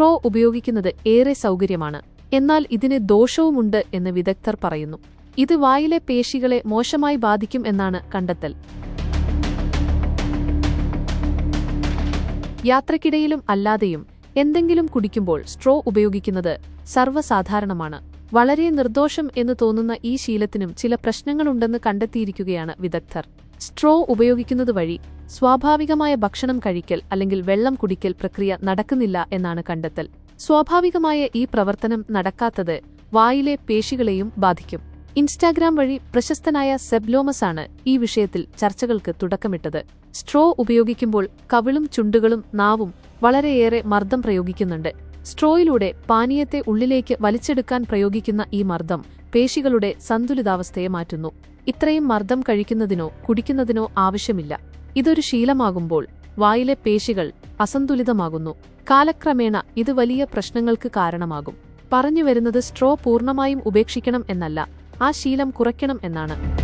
Straw ഉപയോഗിക്കുന്നത് ഏറെ സൗകര്യമാണ്. എന്നാൽ ഇതിന് ദോഷവുമുണ്ട് എന്ന് വിദഗ്ധർ പറയുന്നു. ഇത് വായിലെ പേശികളെ മോശമായി ബാധിക്കും എന്നാണ് കണ്ടെത്തൽ. യാത്രക്കിടയിലും അല്ലാതെയും എന്തെങ്കിലും കുടിക്കുമ്പോൾ സ്ട്രോ ഉപയോഗിക്കുന്നത് സർവസാധാരണമാണ്. വളരെ നിർദോഷം എന്ന് തോന്നുന്ന ഈ ശീലത്തിനും ചില പ്രശ്നങ്ങളുണ്ടെന്ന് കണ്ടെത്തിയിരിക്കുകയാണ് വിദഗ്ധർ. സ്ട്രോ ഉപയോഗിക്കുന്നത് വഴി സ്വാഭാവികമായ ഭക്ഷണം കഴിക്കൽ അല്ലെങ്കിൽ വെള്ളം കുടിക്കൽ പ്രക്രിയ നടക്കുന്നില്ല എന്നാണ് കണ്ടെത്തൽ. സ്വാഭാവികമായ ഈ പ്രവർത്തനം നടക്കാത്തത് വായിലെ പേശികളെയും ബാധിക്കും. ഇൻസ്റ്റാഗ്രാം വഴി പ്രശസ്തനായ സെബ്ലോമസ് ആണ് ഈ വിഷയത്തിൽ ചർച്ചകൾക്ക് തുടക്കമിട്ടത്. സ്ട്രോ ഉപയോഗിക്കുമ്പോൾ കവിളും ചുണ്ടുകളും നാവും വളരെയേറെ മർദ്ദം പ്രയോഗിക്കുന്നുണ്ട്. സ്ട്രോയിലൂടെ പാനീയത്തെ ഉള്ളിലേക്ക് വലിച്ചെടുക്കാൻ പ്രയോഗിക്കുന്ന ഈ മർദ്ദം പേശികളുടെ സന്തുലിതാവസ്ഥയെ മാറ്റുന്നു. ഇത്രയും മർദ്ദം കഴിക്കുന്നതിനോ കുടിക്കുന്നതിനോ ആവശ്യമില്ല. ഇതൊരു ശീലമാകുമ്പോൾ വായിലെ പേശികൾ അസന്തുലിതമാകുന്നു. കാലക്രമേണ ഇത് വലിയ പ്രശ്നങ്ങൾക്ക് കാരണമാകും. പറഞ്ഞുവരുന്നത് സ്ട്രോ പൂർണമായും ഉപേക്ഷിക്കണം എന്നല്ല ആ ശീലം കുറയ്ക്കണം എന്നാണ്.